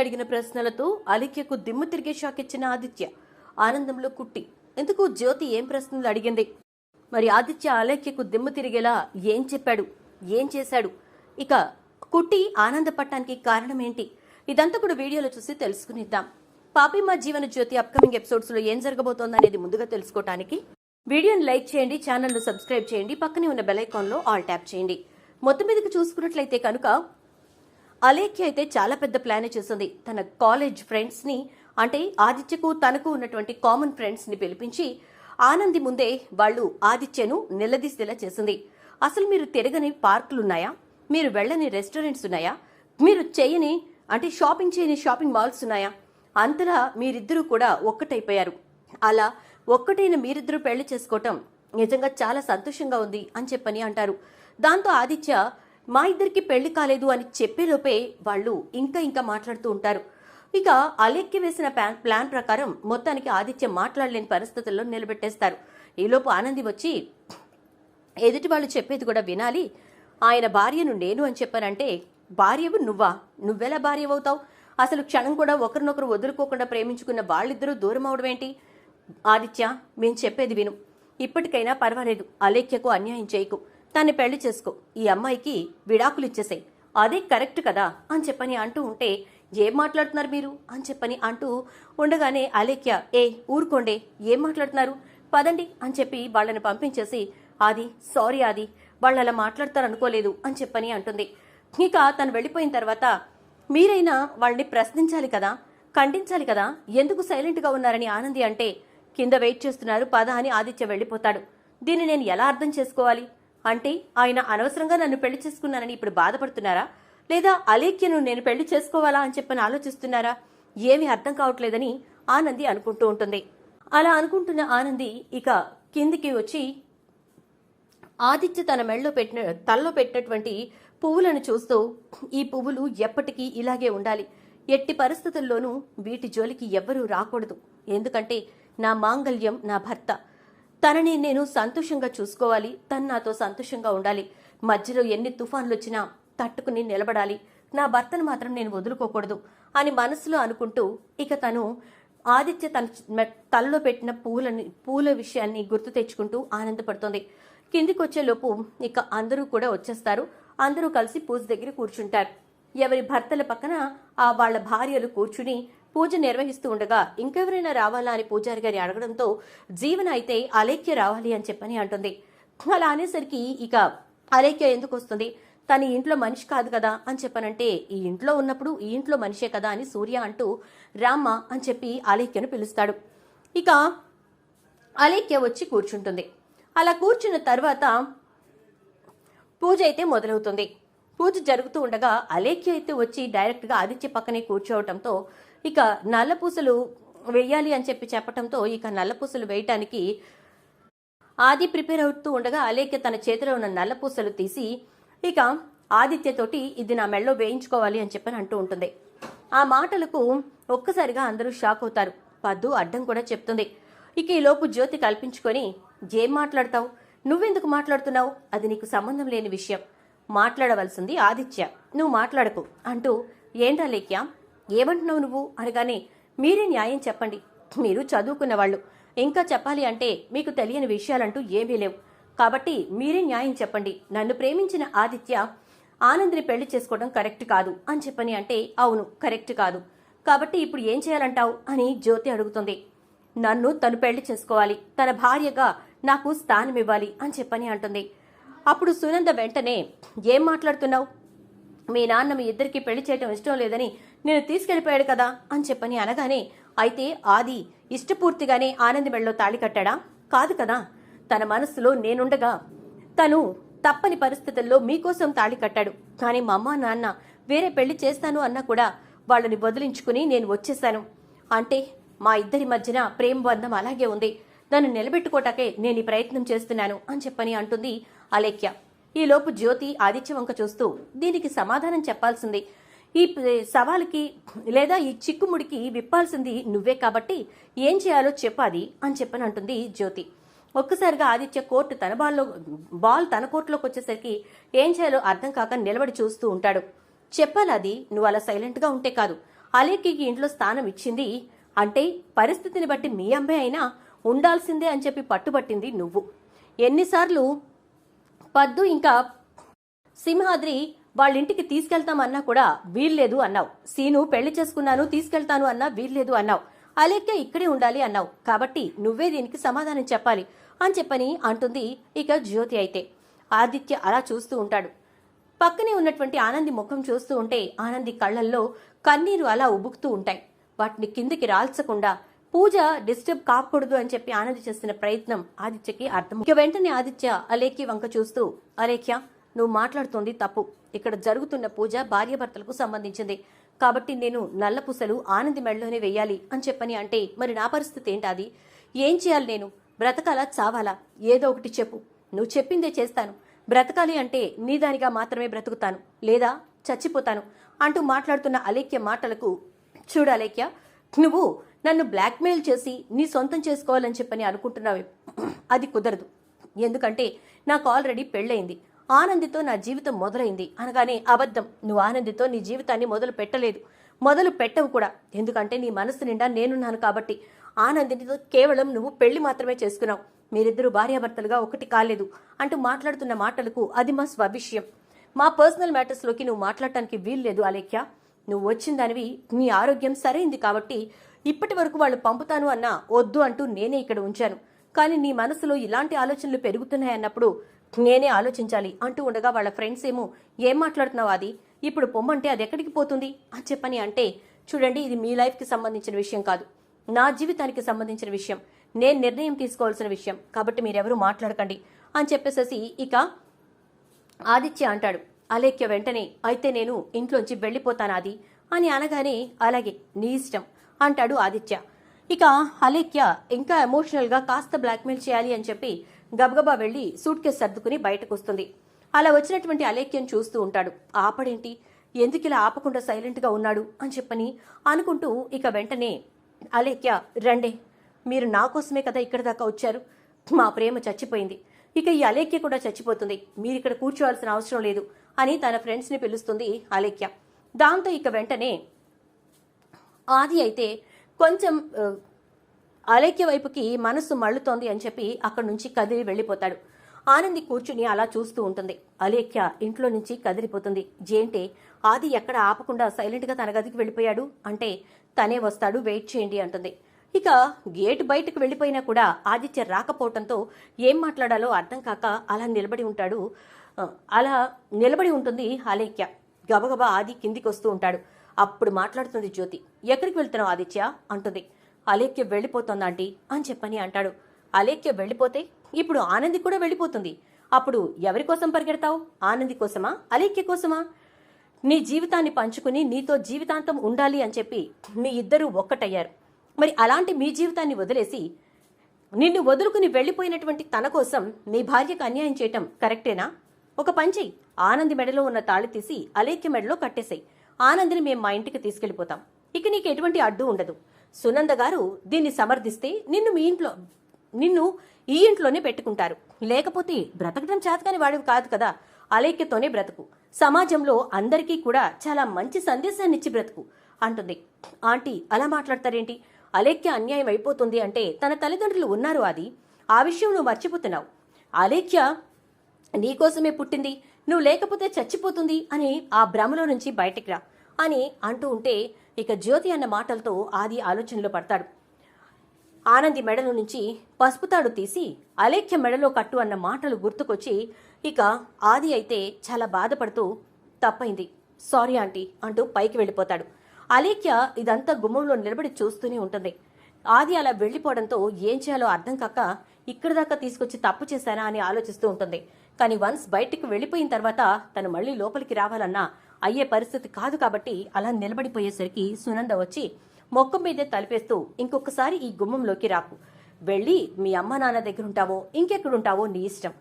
అడిగిన ప్రశ్నలతో అలిఖ్యకు దిమ్ము తిరిగే షాక్ ఇచ్చిన ఆదిత్య. ఆనందంలో కుట్టి ఎందుకు జ్యోతి ఏం ప్రశ్నలు అడిగింది? మరి ఆదిత్య అలేఖ్యకు దిమ్ము తిరిగేలా ఏం చెప్పాడు? ఏం చేశాడు? ఇక కుట్టి ఆనందపడటానికి కారణం ఏంటి? ఇదంతా కూడా వీడియోలో చూసి తెలుసుకునిద్దాం. పాపిమ్మ జీవన జ్యోతి అప్కమింగ్ ఎపిసోడ్స్లో ఏం జరగబోతోందనేది ముందుగా తెలుసుకోవటానికి వీడియోని లైక్ చేయండి ఛానల్ను సబ్స్క్రైబ్ చేయండి పక్కనే ఉన్న బెల్ ఐకాన్లో ఆల్ ట్యాప్ చేయండి. మొత్తం మీదకి చూసుకున్నట్లయితే కనుక అలేఖ్య అయితే చాలా పెద్ద ప్లాన్ చేసింది. తన కాలేజ్ ఫ్రెండ్స్ని అంటే ఆదిత్యకు తనకు ఉన్నటువంటి కామన్ ఫ్రెండ్స్ని పిలిపించి ఆనంది ముందే వాళ్ళు ఆదిత్యను నిలదీసేలా చేసింది. అసలు మీరు తిరగని పార్కులున్నాయా? మీరు వెళ్ళని రెస్టారెంట్స్ ఉన్నాయా? మీరు చేయని అంటే షాపింగ్ చేయని షాపింగ్ మాల్స్ ఉన్నాయా? అంతలా మీరిద్దరూ కూడా ఒక్కటైపోయారు. అలా ఒక్కటైన మీరిద్దరూ పెళ్ళి చేసుకోవటం నిజంగా చాలా సంతోషంగా ఉంది అని చెప్పని అంటారు. దాంతో ఆదిత్య మా ఇద్దరికి పెళ్ళి కాలేదు అని చెప్పేలోపే వాళ్ళు ఇంకా ఇంకా మాట్లాడుతూ ఉంటారు. ఇక అలెక్కి వేసిన ప్లాన్ ప్లాన్ ప్రకారం మొత్తానికి ఆదిత్య మాట్లాడలేని పరిస్థితుల్లో నిలబెట్టేస్తారు. ఈలోపు ఆనంది వచ్చి ఎదుటి వాళ్ళు చెప్పేది కూడా వినాలి. ఆయన భార్యను నేను అని చెప్పానంటే భార్యవు నువ్వా? నువ్వెలా భార్యవవుతావు? అసలు క్షణం కూడా ఒకరినొకరు వదులుకోకుండా ప్రేమించుకున్న వాళ్ళిద్దరూ దూరం అవడం ఏంటి? ఆదిత్య మేము చెప్పేది విను. ఇప్పటికైనా పర్వాలేదు. అలేఖ్యకు అన్యాయం చేయకు. దాన్ని పెళ్ళి చేసుకో. ఈ అమ్మాయికి విడాకులు ఇచ్చేసాయి. అదే కరెక్ట్ కదా అని చెప్పని అంటూ ఉంటే ఏం మాట్లాడుతున్నారు మీరు అని చెప్పని అంటూ ఉండగానే అలేఖ్య ఏ ఊరుకోండే. ఏం మాట్లాడుతున్నారు? పదండి అని చెప్పి వాళ్ళని పంపించేసి ఆది సారీ ఆది వాళ్ళు అలా మాట్లాడతారు అనుకోలేదు అని చెప్పని అంటుంది. ఇక తను వెళ్ళిపోయిన తర్వాత మీరైనా వాళ్ళని ప్రశ్నించాలి కదా? ఖండించాలి కదా? ఎందుకు సైలెంట్గా ఉన్నారని ఆనంది అంటే కింద వెయిట్ చేస్తున్నారు పద అని ఆదిత్య వెళ్ళిపోతాడు. దీన్ని నేను ఎలా అర్థం చేసుకోవాలి? అంటే ఆయన అనవసరంగా నన్ను పెళ్ళి చేసుకున్నానని ఇప్పుడు బాధపడుతున్నారా? లేదా అలేఖ్యను నేను పెళ్ళి చేసుకోవాలా అని చెప్పని ఆలోచిస్తున్నారా? ఏమీ అర్థం కావట్లేదని ఆనంది అనుకుంటూ ఉంటుంది. అలా అనుకుంటున్న ఆనంది ఇక కిందికి వచ్చి ఆదిత్య తన మెళ్ళలో పెట్టిన తలలో పెట్టినటువంటి పువ్వులను చూస్తూ ఈ పువ్వులు ఎప్పటికీ ఇలాగే ఉండాలి. ఎట్టి పరిస్థితుల్లోనూ వీటి జోలికి ఎవ్వరూ రాకూడదు. ఎందుకంటే నా మాంగల్యం నా భర్త. తనని నేను సంతోషంగా చూసుకోవాలి తను నాతో సంతోషంగా ఉండాలి. మధ్యలో ఎన్ని తుఫాన్లు వచ్చినా తట్టుకుని నిలబడాలి. నా భర్తను మాత్రం నేను వదులుకోకూడదు అని మనసులో అనుకుంటూ ఇక తను ఆదిత్య తన తలలో పెట్టిన పూలని పూల విషయాన్ని గుర్తు తెచ్చుకుంటూ ఆనందపడుతోంది. కిందికొచ్చేలోపు ఇక అందరూ కూడా వచ్చేస్తారు. అందరూ కలిసి పూజ దగ్గర కూర్చుంటారు. ఎవరి భర్తల పక్కన ఆ వాళ్ళ భార్యలు కూర్చుని పూజ నిర్వహిస్తూ ఉండగా ఇంకెవరైనా రావాలా అని పూజారి గారి అడగడంతో జీవన అయితే అలేఖ్య రావాలి అని చెప్పని అంటుంది. అలా అనేసరికి ఇక అలేఖ్య ఎందుకు వస్తుంది? తన ఇంట్లో మనిషి కాదు కదా అని చెప్పనంటే ఈ ఇంట్లో ఉన్నప్పుడు ఈ ఇంట్లో మనిషే కదా అని సూర్య అంటూ రామ్మ అని చెప్పి అలేఖ్యను పిలుస్తాడు. ఇక అలేఖ్య వచ్చి కూర్చుంటుంది. అలా కూర్చున్న తర్వాత పూజ అయితే మొదలవుతుంది. పూజ జరుగుతూ ఉండగా అలేఖ్య అయితే వచ్చి డైరెక్ట్గా ఆదిత్య పక్కనే కూర్చోవటంతో ఇక నల్లపూసలు వేయాలి అని చెప్పి చెప్పటంతో ఇక నల్లపూసలు వేయటానికి ఆది ప్రిపేర్ అవుతూ ఉండగా అలేఖ్య తన చేతిలో ఉన్న నల్లపూసలు తీసి ఇక ఆదిత్యతోటి ఇది నా మెళ్ళలో వేయించుకోవాలి అని చెప్పని అంటూ ఉంటుంది. ఆ మాటలకు ఒక్కసారిగా అందరూ షాక్ అవుతారు. పద్దు అడ్డం కూడా చెప్తుంది. ఇక ఈ లోపు జ్యోతి కల్పించుకొని ఏం మాట్లాడతావు? నువ్వెందుకు మాట్లాడుతున్నావు? అది నీకు సంబంధం లేని విషయం. మాట్లాడవలసింది ఆదిత్య. నువ్వు మాట్లాడకు అంటూ ఏంటా లేఖ్య? ఏమంటున్నావు నువ్వు? అనగానే మీరే న్యాయం చెప్పండి. మీరు చదువుకున్న వాళ్ళు ఇంకా చెప్పాలి అంటే మీకు తెలియని విషయాలంటూ ఏమీ లేవు. కాబట్టి మీరే న్యాయం చెప్పండి. నన్ను ప్రేమించిన ఆదిత్య ఆనంద్ని పెళ్ళి చేసుకోవడం కరెక్ట్ కాదు అని చెప్పని అంటే అవును కరెక్ట్ కాదు. కాబట్టి ఇప్పుడు ఏం చేయాలంటావు? అని జ్యోతి అడుగుతుంది. నన్ను తను పెళ్ళి చేసుకోవాలి. తన భార్యగా నాకు స్థానం ఇవ్వాలి అని చెప్పని అంటుంది. అప్పుడు సునంద వెంటనే ఏం మాట్లాడుతున్నావు? మీ నాన్న మీ ఇద్దరికి పెళ్ళి చేయటం ఇష్టం లేదని నేను తీసుకెళ్ళిపోయాడు కదా అని చెప్పని అనగానే అయితే ఆది ఇష్టపూర్తిగానే ఆనంది మెళ్ళలో తాళి కట్టాడా? కాదు కదా తన మనస్సులో నేనుండగా తను తప్పని పరిస్థితుల్లో మీకోసం తాళి కట్టాడు. కానీ మా అమ్మ నాన్న వేరే పెళ్ళి చేస్తాను అన్నా కూడా వాళ్ళని వదిలించుకుని నేను వచ్చేశాను. అంటే మా ఇద్దరి మధ్యన ప్రేమ బంధం అలాగే ఉంది. నన్ను నిలబెట్టుకోటాకే నేను ఈ ప్రయత్నం చేస్తున్నాను అని చెప్పని అంటుంది అలేఖ్య. ఈలోపు జ్యోతి ఆదిత్య వంక చూస్తూ దీనికి సమాధానం చెప్పాల్సింది. ఈ సవాల్కి సవాలుకి లేదా ఈ చిక్కుముడికి విప్పాల్సింది నువ్వే కాబట్టి ఏం చేయాలో చెప్పాది అని చెప్పని అంటుంది జ్యోతి. ఒక్కసారిగా ఆదిత్య కోర్టు తన బాల్లో బాల్ తన కోర్టులోకి వచ్చేసరికి ఏం చేయాలో అర్థం కాక నిలబడి చూస్తూ ఉంటాడు. చెప్పాలి అది నువ్వు అలా సైలెంట్గా ఉంటే కాదు. అలేఖ్యకి ఇంట్లో స్థానం ఇచ్చింది అంటే పరిస్థితిని బట్టి మీ అమ్మాయి అయినా ఉండాల్సిందే అని చెప్పి పట్టుబట్టింది నువ్వు. ఎన్నిసార్లు పద్దు ఇంకా సింహాద్రి వాళ్ళ ఇంటికి తీసుకెళ్తామన్నా కూడా వీల్లేదు అన్నావు. సీను పెళ్ళి చేసుకున్నాను తీసుకెళ్తాను అన్నా వీల్లేదు అన్నావు. అలేఖ్య ఇక్కడే ఉండాలి అన్నావు. కాబట్టి నువ్వే దీనికి సమాధానం చెప్పాలి అని చెప్పని అంటుంది ఇక జ్యోతి అయితే. ఆదిత్య అలా చూస్తూ ఉంటాడు. పక్కనే ఉన్నటువంటి ఆనంది ముఖం చూస్తూ ఉంటే ఆనంది కళ్ళల్లో కన్నీరు అలా ఉబుకుతూ ఉంటాయి. వాటిని కిందికి రాల్చకుండా పూజ డిస్టర్బ్ కాకూడదు అని చెప్పి ఆనంది చేస్తున్న ప్రయత్నం ఆదిత్యకి అర్థం. ఇక వెంటనే ఆదిత్య అలేఖ్య వంక చూస్తూ అలేఖ్య నువ్వు మాట్లాడుతోంది తప్పు. ఇక్కడ జరుగుతున్న పూజ భార్యాభర్తలకు సంబంధించింది. కాబట్టి నేను నల్ల పూసలు ఆనంది మెడలోనే వెయ్యాలి అని చెప్పని అంటే మరి నా పరిస్థితి ఏంటాది ఏం చేయాలి నేను? బ్రతకాలా? చావాలా? ఏదో ఒకటి చెప్పు. నువ్వు చెప్పిందే చేస్తాను. బ్రతకాలి అంటే నీ దానిగా మాత్రమే బ్రతుకుతాను. లేదా చచ్చిపోతాను అంటూ మాట్లాడుతున్న అలేఖ్య మాటలకు చూడు అలేఖ్య నువ్వు నన్ను బ్లాక్మెయిల్ చేసి నీ సొంతం చేసుకోవాలని చెప్పని అనుకుంటున్నావు. అది కుదరదు. ఎందుకంటే నాకు ఆల్రెడీ పెళ్ళయింది. ఆనందితో నా జీవితం మొదలైంది. అనగానే అబద్ధం. నువ్వు ఆనందితో నీ జీవితాన్ని మొదలు పెట్టలేదు. మొదలు పెట్టవు కూడా. ఎందుకంటే నీ మనసు నిండా నేనున్నాను కాబట్టి ఆనందినితో కేవలం నువ్వు పెళ్ళి మాత్రమే చేసుకున్నావు. మీరిద్దరూ భార్యాభర్తలుగా ఒకటి కాలేదు. అంటూ మాట్లాడుతున్న మాటలకు అది మా స్వవిషయం. మా పర్సనల్ మ్యాటర్స్లోకి నువ్వు మాట్లాడటానికి వీల్లేదు అలేఖ్య. నువ్వు వచ్చిన దానివి నీ ఆరోగ్యం సరైంది కాబట్టి ఇప్పటి వరకు వాళ్ళు పంపుతాను అన్నా వద్దు అంటూ నేనే ఇక్కడ ఉంచాను. కానీ నీ మనసులో ఇలాంటి ఆలోచనలు పెరుగుతున్నాయన్నప్పుడు నేనే ఆలోచించాలి అంటూ ఉండగా వాళ్ళ ఫ్రెండ్స్ ఏమో ఏం మాట్లాడుతున్నావు అది ఇప్పుడు పొమ్మంటే అది ఎక్కడికి పోతుంది? అని చెప్పని అంటే చూడండి ఇది మీ లైఫ్కి సంబంధించిన విషయం కాదు. నా జీవితానికి సంబంధించిన విషయం. నేను నిర్ణయం తీసుకోవాల్సిన విషయం. కాబట్టి మీరెవరూ మాట్లాడకండి. అని చెప్పేసేసి ఇక ఆదిత్య అంటాడు అలేఖ్య వెంటనే అయితే నేను ఇంట్లోంచి వెళ్ళిపోతాను అది అని అనగానే అలాగే నీ ఇష్టం అంటాడు ఆదిత్య. ఇక అలేఖ్య ఇంకా ఎమోషనల్గా కాస్త బ్లాక్మెయిల్ చేయాలి అని చెప్పి గబగబా వెళ్ళి సూట్ కేసు సర్దుకుని బయటకొస్తుంది. అలా వచ్చినటువంటి అలేఖ్యం చూస్తూ ఉంటాడు. ఆపడేంటి? ఎందుకు ఇలా ఆపకుండా సైలెంట్గా ఉన్నాడు? అని చెప్పని అనుకుంటూ ఇక వెంటనే అలేఖ్య రండే. మీరు నా కోసమే కదా ఇక్కడి దాకా వచ్చారు? మా ప్రేమ చచ్చిపోయింది. ఇక ఈ అలేఖ్య కూడా చచ్చిపోతుంది. మీరు ఇక్కడ కూర్చోవాల్సిన అవసరం లేదు అని తన ఫ్రెండ్స్ని పిలుస్తుంది అలేఖ్య. దాంతో ఇక వెంటనే ఆది అయితే కొంచెం అలేఖ్య వైపుకి మనస్సు మళ్ళుతోంది అని చెప్పి అక్కడి నుంచి కదిలి వెళ్ళిపోతాడు. ఆనంది కూర్చుని అలా చూస్తూ ఉంటుంది. అలేఖ్య ఇంట్లో నుంచి కదిలిపోతుంది జేంటే ఆది ఎక్కడ ఆపకుండా సైలెంట్గా తన గదికి వెళ్ళిపోయాడు అంటే తనే వస్తాడు వెయిట్ చేయండి అంటుంది. ఇక గేట్ బయటకు వెళ్ళిపోయినా కూడా ఆదిత్య రాకపోవటంతో ఏం మాట్లాడాలో అర్థం కాక అలా నిలబడి ఉంటాడు. అలా నిలబడి ఉంటుంది అలేఖ్య గబగబా ఆది కిందికి వస్తూ ఉంటాడు. అప్పుడు మాట్లాడుతుంది జ్యోతి. ఎక్కడికి వెళ్తున్నావు ఆదిత్య? అంటుంది. అలేఖ్య వెళ్ళిపోతుందంటీ అని చెప్పని అంటాడు. అలేఖ్య వెళ్ళిపోతే ఇప్పుడు ఆనంది కూడా వెళ్ళిపోతుంది. అప్పుడు ఎవరి కోసం పరిగెడతావు? ఆనంది కోసమా? అలేఖ్య కోసమా? నీ జీవితాన్ని పంచుకుని నీతో జీవితాంతం ఉండాలి అని చెప్పి మీ ఇద్దరూ ఒక్కటయ్యారు. మరి అలాంటి మీ జీవితాన్ని వదిలేసి నిన్ను వదులుకుని వెళ్ళిపోయినటువంటి తన కోసం నీ భార్యకు అన్యాయం చేయటం కరెక్టేనా? ఒక పంచి ఆనంది మెడలో ఉన్న తాళి తీసి అలేఖ్య మెడలో కట్టేసాయి. ఆనందిని మేము మా ఇంటికి తీసుకెళ్ళిపోతాం ఇక నీకు ఎటువంటి అడ్డు ఉండదు. సునంద గారు దీన్ని సమర్థిస్తే నిన్ను మీ ఇంట్లో నిన్ను ఈ ఇంట్లోనే పెట్టుకుంటారు. లేకపోతే బ్రతకడం చేతకాని వాడివి కాదు కదా. అలైక్యతోనే బ్రతుకు. సమాజంలో అందరికీ కూడా చాలా మంచి సందేశాన్ని ఇచ్చి బ్రతుకు అంటుంది. ఆంటీ అలా మాట్లాడతారేంటి? అలేఖ్య అన్యాయం అయిపోతుంది అంటే తన తల్లిదండ్రులు ఉన్నారు అది ఆ విషయం నువ్వు మర్చిపోతున్నావు. అలేఖ్య నీకోసమే పుట్టింది. నువ్వు లేకపోతే చచ్చిపోతుంది అని ఆ భ్రమలో నుంచి బయటికి రా అని అంటూ ఉంటే ఇక జ్యోతి అన్న మాటలతో ఆది ఆలోచనలో పడతాడు. ఆనంది మెడలో నుంచి పసుపుతాడు తీసి అలేఖ్య మెడలో కట్టు అన్న మాటలు గుర్తుకొచ్చి ఇక ఆది అయితే చాలా బాధపడుతూ తప్పైంది. సారీ ఆంటీ అంటూ పైకి వెళ్ళిపోతాడు. అలేఖ్య ఇదంతా గుమ్మంలో నిలబడి చూస్తూనే ఉంటుంది. ఆది అలా వెళ్ళిపోవడంతో ఏం చేయాలో అర్థం కాక ఇక్కడి దాకా తీసుకొచ్చి తప్పు చేశానా అని ఆలోచిస్తూ ఉంటుంది. కానీ వన్స్ బయటికి వెళ్ళిపోయిన తర్వాత తను మళ్ళీ లోపలికి రావాలన్నా అయ్యే పరిస్థితి కాదు కాబట్టి అలా నిలబడిపోయేసరికి సునంద వచ్చి మొక్క మీదే తలిపేస్తూ ఇంకొకసారి ఈ గుమ్మంలోకి రాకు. వెళ్ళి మీ అమ్మ నాన్న దగ్గర ఉంటావో ఇంకెక్కడుంటావో నీ ఇష్టం.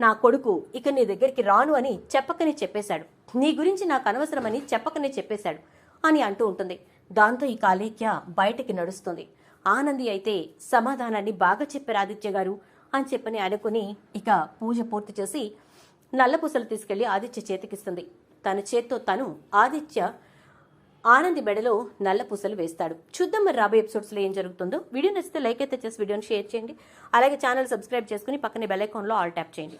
నా కొడుకు ఇక నీ దగ్గరికి రాను అని చెప్పకనే చెప్పేశాడు. నీ గురించి నాకు అనవసరమని చెప్పకనే చెప్పేశాడు అని అంటూ ఉంటుంది. దాంతో ఈ అలేఖ్య బయటికి నడుస్తుంది. ఆనంది అయితే సమాధానాన్ని బాగా చెప్పారు ఆదిత్య గారు అని చెప్పని అనుకుని ఇక పూజ పూర్తి చేసి నల్లపూసలు తీసుకెళ్ళి ఆదిత్య చేతికిస్తుంది. తన చేత్తో తను ఆదిత్య ఆనంది బెడలో నల్ల పూసలు వేస్తాడు. చూద్దాం మరి రాబోయే ఎపిసోడ్స్లో ఏం జరుగుతుందో. వీడియో నచ్చితే లైక్ అయితే చేసి వీడియోని షేర్ చేయండి. అలాగే ఛానల్ సబ్స్క్రైబ్ చేసుకుని పక్కనే బెల్ ఐకాన్ ఆల్ ట్యాప్ చేయండి.